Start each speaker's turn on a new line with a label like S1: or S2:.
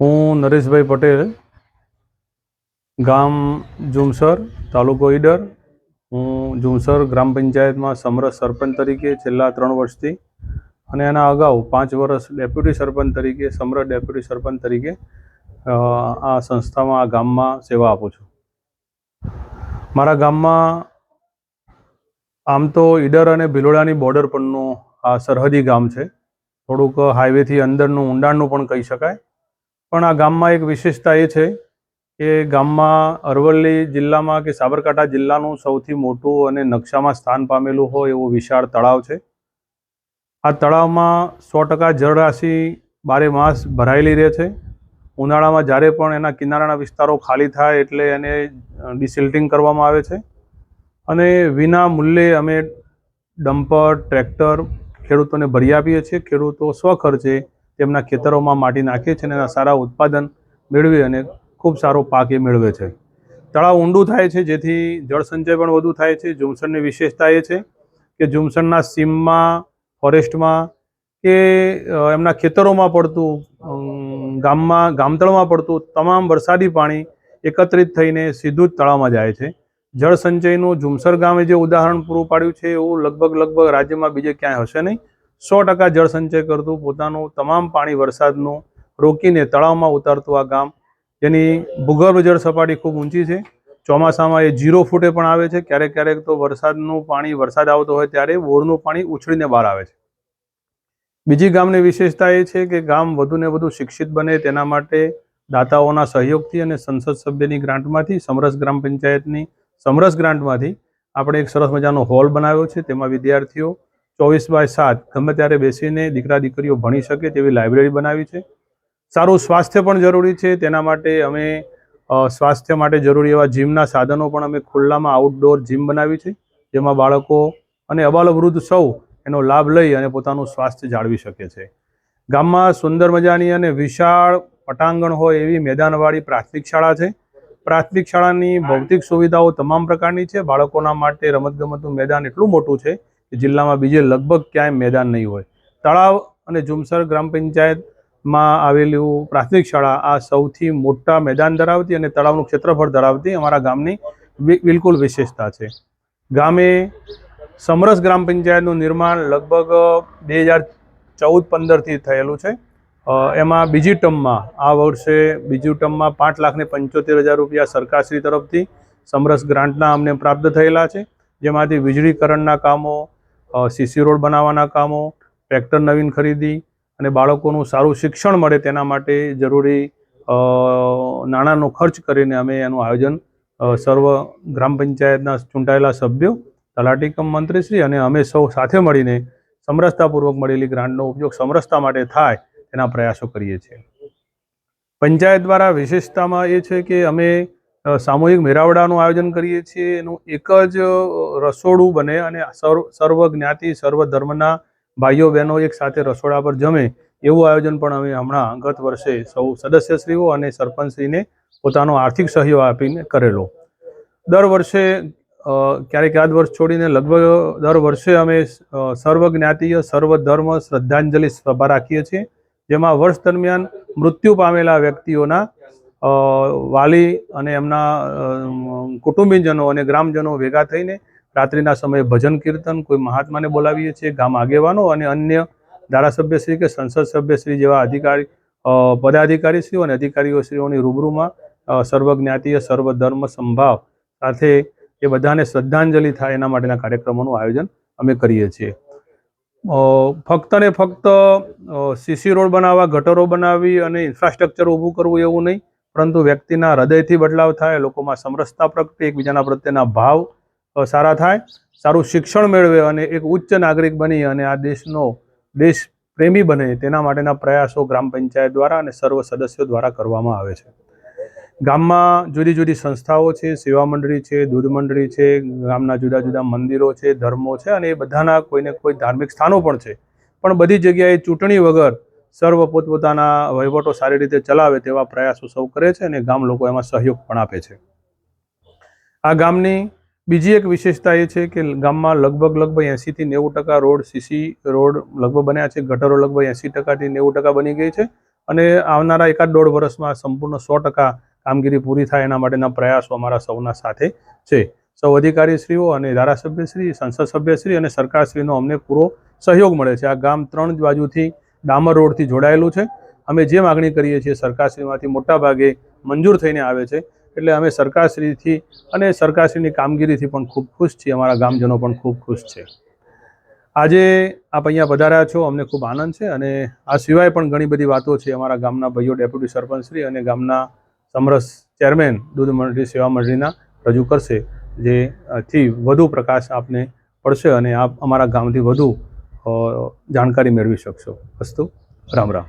S1: હું નરેશભાઈ પટેલ, ગામ જુમસર તાલુકો ઈડર. હું જુમસર ગ્રામ પંચાયતમાં સમરસ સરપંચ તરીકે છેલ્લા ત્રણ વર્ષથી અને એના અગાઉ પાંચ વર્ષ ડેપ્યુટી સરપંચ તરીકે સમરસ ડેપ્યુટી સરપંચ તરીકે આ સંસ્થામાં, આ ગામમાં સેવા આપું છું. મારા ગામમાં આમ તો ઈડર અને ભિલોડાની બોર્ડર પરનું આ સરહદી ગામ છે. થોડુંક હાઈવેથી અંદરનું, ઊંડાણનું પણ કહી શકાય. પણ આ ગામમાં એક વિશેષતા એ છે કે ગામમાં અરવલ્લી જિલ્લામાં કે સાબરકાંઠા જિલ્લાનું સૌથી મોટું અને નકશામાં સ્થાન પામેલું હોય એવું વિશાળ તળાવ છે. આ તળાવમાં સો ટકા જળરાશિ બારે માસ ભરાયેલી રહે છે. ઉનાળામાં જ્યારે પણ એના કિનારાના વિસ્તારો ખાલી થાય એટલે એને ડિસિલ્ટિંગ કરવામાં આવે છે. અને વિના મૂલ્યે અમે ડમ્પર, ટ્રેક્ટર ખેડૂતોને ભરી આપીએ છીએ. ખેડૂતો સ્વખર્ચે તેમના ખેતરોમાં માટી નાખે છે અને એના સારા ઉત્પાદન મેળવી અને ખૂબ સારો પાક એ મેળવે છે. તળાવ ઊંડું થાય છે, જેથી જળસંચય પણ વધુ થાય છે. ઝુમસણની વિશેષતા એ છે કે ઝુમસણના સીમમાં, ફોરેસ્ટમાં કે એમના ખેતરોમાં પડતું ગામમાં, ગામતળમાં પડતું તમામ વરસાદી પાણી એકત્રિત થઈને સીધું જ તળાવમાં જાય છે. જળ સંચયનું ઝુમસર ગામે જે ઉદાહરણ પૂરું પાડ્યું છે, એવું લગભગ લગભગ રાજ્યમાં બીજે ક્યાંય હશે નહીં. સો ટકા જળ સંચય કરતું, પોતાનું તમામ પાણી વરસાદનું રોકીને તળાવમાં ઉતારતું આ ગામ. જેની ભૂગર્ભ જળ સપાટી ખૂબ ઊંચી છે. ચોમાસામાં એ જીરો ફૂટે પણ આવે છે. ક્યારેક ક્યારેક તો વરસાદનું પાણી, વરસાદ આવતો હોય ત્યારે બોરનું પાણી ઉછળીને બહાર આવે છે. બીજી ગામની વિશેષતા એ છે કે ગામ વધુને વધુ શિક્ષિત બને તેના માટે દાતાઓના સહયોગથી અને સંસદ સભ્યની ગ્રાન્ટમાંથી, સમરસ ગ્રામ પંચાયતની સમરસ ગ્રાન્ટમાંથી આપણે એક સરસ મજાનો હોલ બનાવ્યો છે. તેમાં વિદ્યાર્થીઓ ચોવીસ બાય સાત, ગમે ત્યારે બેસીને દીકરા દીકરીઓ ભણી શકે તેવી લાઇબ્રેરી બનાવી છે. સારું સ્વાસ્થ્ય પણ જરૂરી છે, તેના માટે અમે સ્વાસ્થ્ય માટે જરૂરી એવા જીમના સાધનો પણ અમે ખુલ્લામાં આઉટડોર જીમ બનાવી છે, જેમાં બાળકો અને અબાલવૃદ્ધ સૌ એનો લાભ લઈ અને પોતાનું સ્વાસ્થ્ય જાળવી શકે છે. ગામમાં સુંદર મજાની અને વિશાળ પટાંગણ હોય એવી મેદાનવાળી પ્રાથમિક શાળા છે. પ્રાથમિક શાળાની ભૌતિક સુવિધાઓ તમામ પ્રકારની છે. બાળકોના માટે રમતગમતનું મેદાન એટલું મોટું છે જિલ્લામાં બીજે લગભગ ક્યાંય મેદાન નહીં હોય. તળાવ અને જુમસર ગ્રામ પંચાયતમાં આવેલું પ્રાથમિક શાળા આ સૌથી મોટા મેદાન ધરાવતી અને તળાવનું ક્ષેત્રફળ ધરાવતી અમારા ગામની બિલકુલ વિશેષતા છે. ગામે સમરસ ગ્રામ પંચાયતનું નિર્માણ લગભગ બે હજાર ચૌદ પંદરથી થયેલું છે. એમાં બીજી ટર્મમાં આ વર્ષે બીજી ટર્મમાં પાંચ લાખને પંચોતેર હજાર રૂપિયા સરકારશ્રી તરફથી સમરસ ગ્રાન્ટના અમને પ્રાપ્ત થયેલા છે. જેમાંથી વીજળીકરણના કામો સીસી રોડ બનાવવાના કામો, ટ્રેક્ટર નવીન ખરીદી અને બાળકોનું સારું શિક્ષણ મળે તેના માટે જરૂરી નાણાંનો ખર્ચ કરીને અમે એનું આયોજન સર્વ ગ્રામ પંચાયતના ચૂંટાયેલા સભ્યો તલાટી કમ મંત્રીશ્રી અને અમે સૌ સાથે મળીને સમરસતાપૂર્વક મળેલી ગ્રાન્ટનો ઉપયોગ સમરસતા માટે થાય તેના પ્રયાસો કરીએ છીએ. પંચાયત દ્વારા વિશેષતામાં એ છે કે અમે સામૂહિક મેળાવડાનું આયોજન કરીએ છીએ. એનું એક જ રસોડું બને અને સર્વ સર્વ જ્ઞાતિ સર્વ ધર્મના ભાઈઓ બહેનો એક સાથે રસોડા પર જમે એવું આયોજન પણ અમે હમણાં ગત વર્ષે સૌ સદસ્યશ્રીઓ અને સરપંચશ્રીને પોતાનો આર્થિક સહયોગ આપીને કરેલો. દર વર્ષે ક્યારેક આદ વર્ષ છોડીને લગભગ દર વર્ષે અમે અ, સર્વ ધર્મ શ્રદ્ધાંજલિ સભા રાખીએ છીએ જેમાં વર્ષ દરમિયાન મૃત્યુ પામેલા વ્યક્તિઓના વાલી અને એમના કુટુંબીજનો અને ગ્રામજનો ભેગા થઈને રાત્રિના સમયે ભજન કીર્તન કોઈ મહાત્માને બોલાવીએ છીએ, ગામ આગેવાનો અને અન્ય ધારાસભ્યશ્રી કે સંસદ સભ્યશ્રી જેવા અધિકારી પદાધિકારીશ્રીઓ અને અધિકારીઓશ્રીઓની રૂબરૂમાં સર્વજ્ઞાતીય સર્વ જ્ઞાતિય સર્વ ધર્મ સંભાવ સાથે એ બધાને શ્રદ્ધાંજલિ થાય એના માટેના કાર્યક્રમોનું આયોજન અમે કરીએ છીએ. ફક્ત ને ફક્ત સીસી રોડ બનાવવા, ગટરો બનાવી અને ઇન્ફ્રાસ્ટ્રક્ચર ઊભું કરવું એવું નહીં. પરંતુ વ્યક્તિના હૃદયથી બદલાવ થાય, લોકોમાં સમરસતા પ્રગટે, એકબીજાના પ્રત્યેના ભાવ સારા થાય, સારું શિક્ષણ મેળવે અને એક ઉચ્ચ નાગરિક બની અને આ દેશનો દેશ પ્રેમી બને, તેના માટેના પ્રયાસો ગ્રામ પંચાયત દ્વારા અને સર્વ સદસ્યો દ્વારા કરવામાં આવે છે. ગામમાં જુદી જુદી સંસ્થાઓ છે, સેવા મંડળી છે, દૂધ મંડળી છે, ગામના જુદા જુદા મંદિરો છે, ધર્મો છે અને એ બધાના કોઈને કોઈ ધાર્મિક સ્થાનો પણ છે. પણ બધી જગ્યાએ ચૂંટણી વગર સર્વ પોતપોતાના વહીવટો સારી રીતે ચલાવે તેવા પ્રયાસો સૌ કરે છે અને ગામ લોકો એમાં સહયોગ પણ આપે છે. આ ગામની બીજી એક વિશેષતા એ છે કે ગામમાં લગભગ લગભગ એંસીથી નેવું ટકા રોડ સીસી રોડ લગભગ બન્યા છે. ગટરો લગભગ એંસી ટકાથી નેવું ટકા બની ગઈ છે અને આવનારા એકાદ દોઢ વર્ષમાં સંપૂર્ણ સો ટકા કામગીરી પૂરી થાય એના માટેના પ્રયાસો અમારા સૌના સાથે છે. સૌ અધિકારીશ્રીઓ અને ધારાસભ્યશ્રી, સંસદ સભ્યશ્રી અને સરકારશ્રીનો અમને પૂરો સહયોગ મળે છે. આ ગામ ત્રણ બાજુથી ડામર રોડથી જોડાયેલું છે. અમે જે માગણી કરીએ છીએ સરકારશ્રીમાંથી મોટાભાગે મંજૂર થઈને આવે છે. એટલે અમે સરકારશ્રીથી અને સરકારશ્રીની કામગીરીથી પણ ખૂબ ખુશ છીએ. અમારા ગામજનો પણ ખૂબ ખુશ છે. આજે આપ અહીંયા પધાર્યા છો. અમને ખૂબ આનંદ છે અને આ સિવાય પણ ઘણી બધી વાતો છે અમારા ગામના ભાઈઓ ડેપ્યુટી સરપંચશ્રી અને ગામના સમરસ ચેરમેન, દૂધ મંડળી, સેવા મંડળીના રજૂ કરશે. જેથી વધુ પ્રકાશ આપને પડશે અને આપ અમારા ગામથી વધુ જાણકારી મેળવી શકશો. અસ્તુ. રામ રામ.